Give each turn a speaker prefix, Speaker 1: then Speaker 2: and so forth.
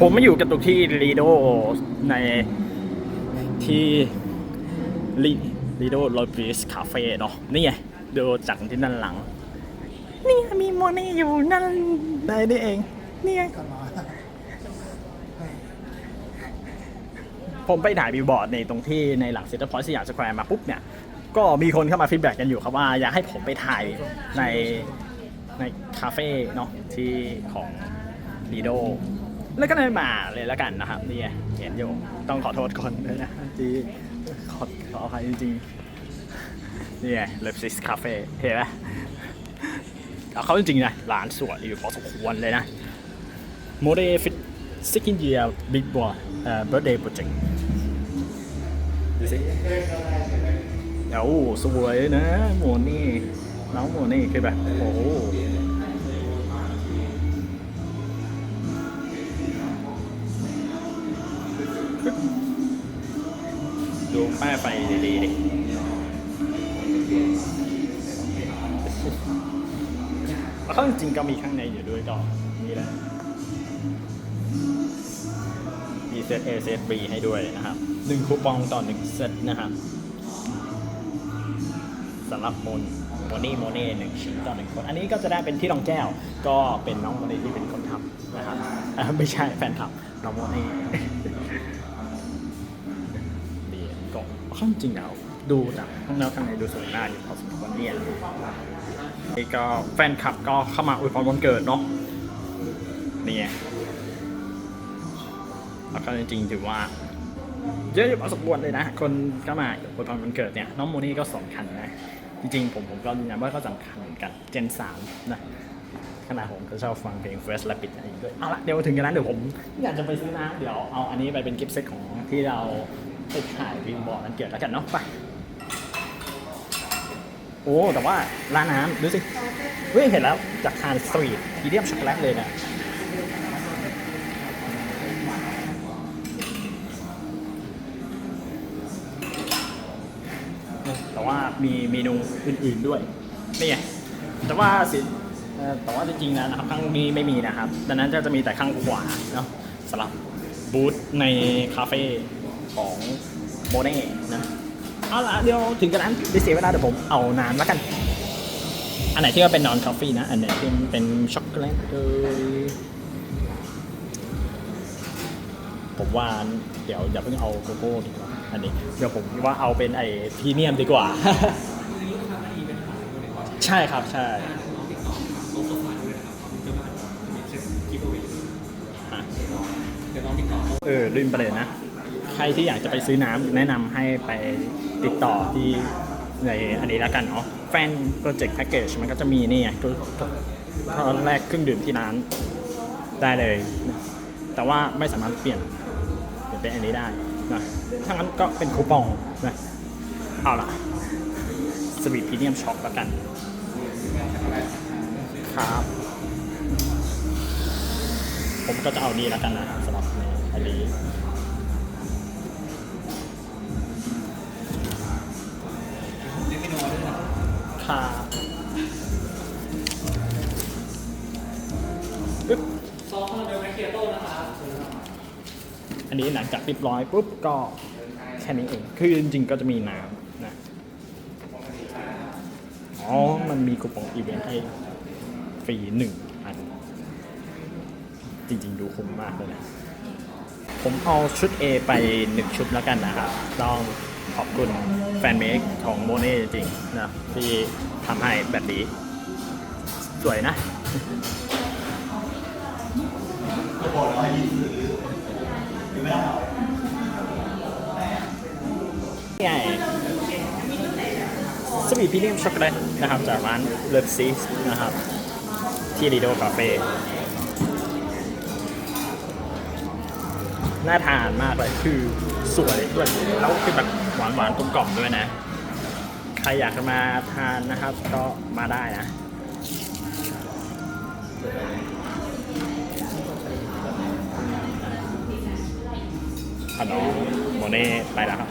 Speaker 1: ผมมาอยู่กันตรงที่ลีโดในที่ลีลีโดโรบิสคาเฟ่เนาะนี่ไงดูจากที่ด้านหลัง นี่มีโมนี่อยู่นั่นได้นี่เอง นี่ไงผมไปถ่ายบิลบอร์ดในตรงที่ในหลังเซ็นทรัลพอยต์สยามสแควร์มาปุ๊บเนี่ย ก็มีคนเข้ามาฟีดแบ็กกันอยู่ครับว่าอยากให้ผมไปถ่ายในในคาเฟ่เนาะที่ของลีโด แล้วก็เลยมาเลยแล้วกันนะครับนี่ไงเห็นอยู่ต้องขอโทษคนด้วยนะที่ขอขออภัยจริงๆนี่ไงเลฟซิสคาเฟ่เห็นไหมเขาจริงๆนะร้านสวยอยู่พอสมควรเลยนะโมเดลฟิตซิกินเยียบิ๊กบอร์เอ่อเบิร์ดเดย์โปรเจกต์ดูสิเอ้าสวยนะโมนี่น้องโมนี่คือแบบโอ้ ดูป้ายไฟดีๆดิแล้วข้าจริงก็มีข้างในอยู่ด้วยก็นี่แหละ มีเซต A เซต B ให้ด้วยนะครับหนึ่งคูปองต่อหนึ่งเซตนะครับสำหรับโมนโมนี่โมเน่หนึ่งชิ้นต่อหนึ่งคน อันนี้ก็จะได้เป็นที่รองแก้ว ก็เป็นน้องโมเน่ที่เป็นคนทำนะครับไม่ใช่แฟนคลับน้องโมเน่ ข้าจริงแล้วดูจากข้างนอกข้างในดูสวยมากอยู่พอสมควรเนี่ยนี่ก็แฟนคลับก็เข้ามาอวยพรวันเกิดเนาะนี่ไงแล้วก็จริงๆถือว่าเยอะอยู่พอสมควรเลยนะ คนเข้ามาอวยพรวันเกิดเนี่ยน้องโมนี่ก็สำคัญนะจริงๆผมผมก็ยืนยันว่าก็สำคัญเหมือนกันเจนสามนะขณะผมก็ชอบฟังเพลง Fresh Rapid อะไรอย่างนี้ด้วยเอาละเดี๋ยวถึงกันนั้นเดี๋ยวผมอยากจะไปซื้อน้ำเดี๋ยวเอาอันนี้ไปเป็นกิฟต์เซตของที่เรา ไปถ่ายวิวบอร์นั้นเกิดแล้วกันเนาะไปโอ้แต่ว่าร้านน้ำดูสิเฮ้ยเห็นแล้วจากทานสตรีทพีเดียมช็อกโกแลตเลยเนะแต่ว่ามีเมนูอื่นๆด้วยนี่ไงแต่ว่าสิแต่ว่าจริงๆแล้วนะครับข้างนี้ไม่มีนะครับ ดังนั้นจะจะมีแต่ข้างขวาเนาะสำหรับบูธในคาเฟ่ ของโมเน่นะเอาละเดี๋ยวถึงกันนั้นไดิเสียเวลาเดี๋ยวผมเอาน้ำแล้วกัน อันไหนที่ว่าเป็นนอนคาเฟ่นะ อันไหนที่เป็นช็อกโกแลตเอยผมว่าเดี๋ยวอย่าเพิ่งเอาโกโก้ดีกว่าอันนี้เดี๋ยวผมว่าเอาเป็นไอ้พรีเมียมดีกว่า ใช่ครับใช่เออลืมไปเลยนะ ใครที่อยากจะไปซื้อน้ำแนะนำให้ไปติดต่อที่ในอันนี้แล้วกันเนาะแฟนโปรเจกต์แพ็กเกจมันก็จะมีนี่ไงตอนแรกเครื่องดื่มที่ร้านได้เลย แต่ว่าไม่สามารถเปลี่ยนเปลี่ยนเป็นอันนี้ได้นะถ้างั้นก็เป็นคูปองนะเอาล่ะสวีทพรีเมียมช็อปแล้วกันครับผมก็จะเอานี้แล้วกันนะสำหรับอันนี้
Speaker 2: น
Speaker 1: นี้หลังจากเรียบร้อยปุ๊บก็แค่นี้เอง คือจริงๆก็จะมีน้ำนะ อ๋อ มันมีคูปองอีเวนต์ให้ฟรีหนึ่งอัน จริงๆดูคุ้มมากเลยนะ ผมเอาชุด A ไปหนึ่งชุดแล้วกันนะครับ ต้องขอบคุณแฟนเมคของโมเน่จริงๆนะที่ทำให้แบบนี้ สวยนะ ไงสวีทพรีเมียมช็อกโกแลตนะครับ จากร้านเลิฟซีสนะครับ ที่รีโดคาเฟ่น่าทานมากเลยคือสวยด้วยแล้วคือแบบหวานหวานๆกลมกล่อมด้วยนะ ใครอยากมาทานนะครับก็มาได้นะ ขน้องโมเน่ไปแล้วครับ